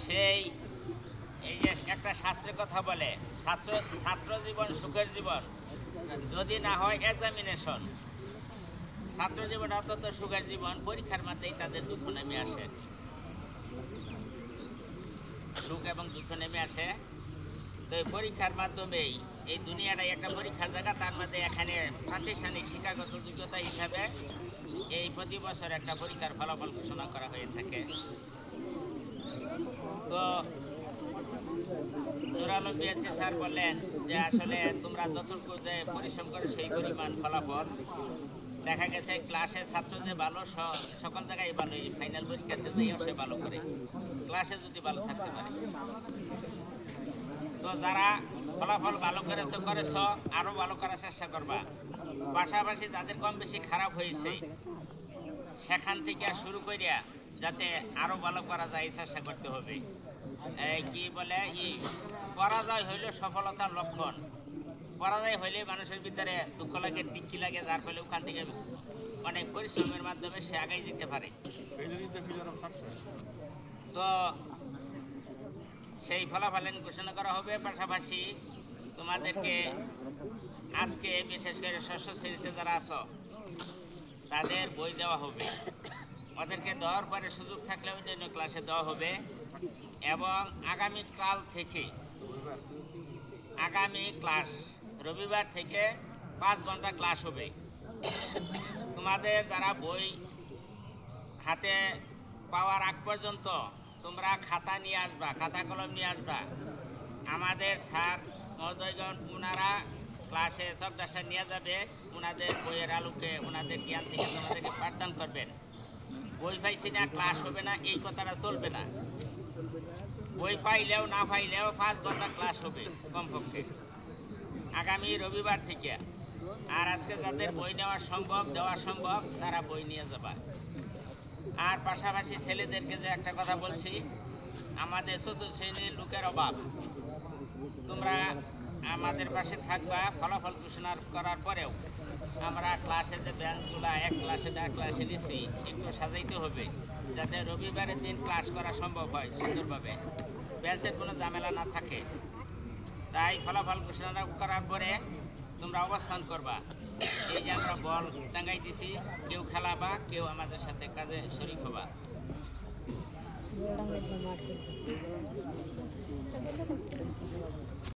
সেই, এই যে একটা শাস্ত্রের কথা বলে, ছাত্র ছাত্র জীবন সুখের জীবন, যদি না হয় এক্সামিনেশন ছাত্র জীবন অত্যন্ত সুখের জীবন, পরীক্ষার মধ্যেই তাদের দুঃখ নেমে আসে। সুখ এবং দুঃখ নেমে আসে। তো পরীক্ষার মাধ্যমেই এই দুনিয়াটাই একটা পরীক্ষার জায়গা। তার মধ্যে এখানে প্রাতিষ্ঠানিক শিক্ষাগত যোগ্যতা হিসাবে এই প্রতি বছর একটা পরীক্ষার ফলাফল ঘোষণা করা হয়ে থাকে। তো নুরালম বিএসসি স্যার বললেন যে আসলে তোমরা যতটুকু যে পরিশ্রম করে সেই পরিমাণ ফলাফল। দেখা গেছে ক্লাসে ছাত্র যে ভালো সকল জায়গায় ভালো ফাইনাল পরীক্ষাতে যেও সে ভালো করে। ক্লাসে যদি ভালো থাকতে পারে। তো যারা ফলাফল ভালো করেছ করেছ আরও ভালো করার চেষ্টা করবা। পাশাপাশি যাদের কম বেশি খারাপ হয়েছে, সেখান থেকে শুরু করিয়া যাতে আরও ভালো করা যায় চেষ্টা করতে হবে। কি বলে এই পরাজয় হইল সফলতার লক্ষণ। পরাজয় হইলে মানুষের ভিতরে দুঃখ লাগে তিক্কি লাগে, যার ফলে ওখান থেকে অনেক পরিশ্রমের মাধ্যমে সে আগাই যেতে পারে. তো সেই ফলাফলেন ঘোষণা করা হবে। পাশাপাশি তোমাদেরকে আজকে বিশেষ করে ষষ্ঠ শ্রেণীতে যারা আছো, তাদের বই দেওয়া হবে। ওদেরকে দেওয়ার পরে সুযোগ থাকলে অন্যান্য ক্লাসে দেওয়া হবে এবং আগামী কাল থেকে, আগামী ক্লাস রবিবার থেকে পাঁচ ঘণ্টা ক্লাস হবে। তোমাদের যারা বই হাতে পাওয়ার আগ পর্যন্ত তোমরা খাতা নিয়ে আসবা, খাতা কলম নিয়ে আসবা। আমাদের স্যার মহোদয়গণ ওনারা ক্লাসে সব ডাক্তার নিয়ে যাবে ওনাদের বইয়ের আলোকে ওনাদের জ্ঞান থেকে তোমাদেরকে পাঠদান করবেন। বই পাইছি না, ক্লাস হবে না, এই কথাটা চলবে না। বই পাইলেও, না পাইলেও পাঁচ ঘণ্টা ক্লাস হবে কমপক্ষে। আগামী রবিবার থেকে। আর আজকে যাদের বই নেওয়া সম্ভব, দেওয়া সম্ভব, তারা বই নিয়ে যাবা। আর পাশাপাশি ছেলেদেরকে যে একটা কথা বলছি, আমাদের চতুর্থ শ্রেণির লোকের অভাব। তোমরা আমাদের পাশে থাকবা, ফলাফল ঘোষণা করার পরেও আমরা ক্লাসে যে বেঞ্চগুলা এক ক্লাসে এক ক্লাসে নিচ্ছি একটু সাজাইতে হবে, যাতে রবিবারের দিন ক্লাস করা সম্ভব হয় সুন্দরভাবে। ব্যাঞ্চের কোনো ঝামেলা না থাকে। তাই ফলাফল ঘোষণা করার পরে তোমরা অবস্থান করবা। এই যে আমরা বল টাঙ্গাই দিছি কেউ খেলাবা, কেউ আমাদের সাথে কাজে শরিক হবা।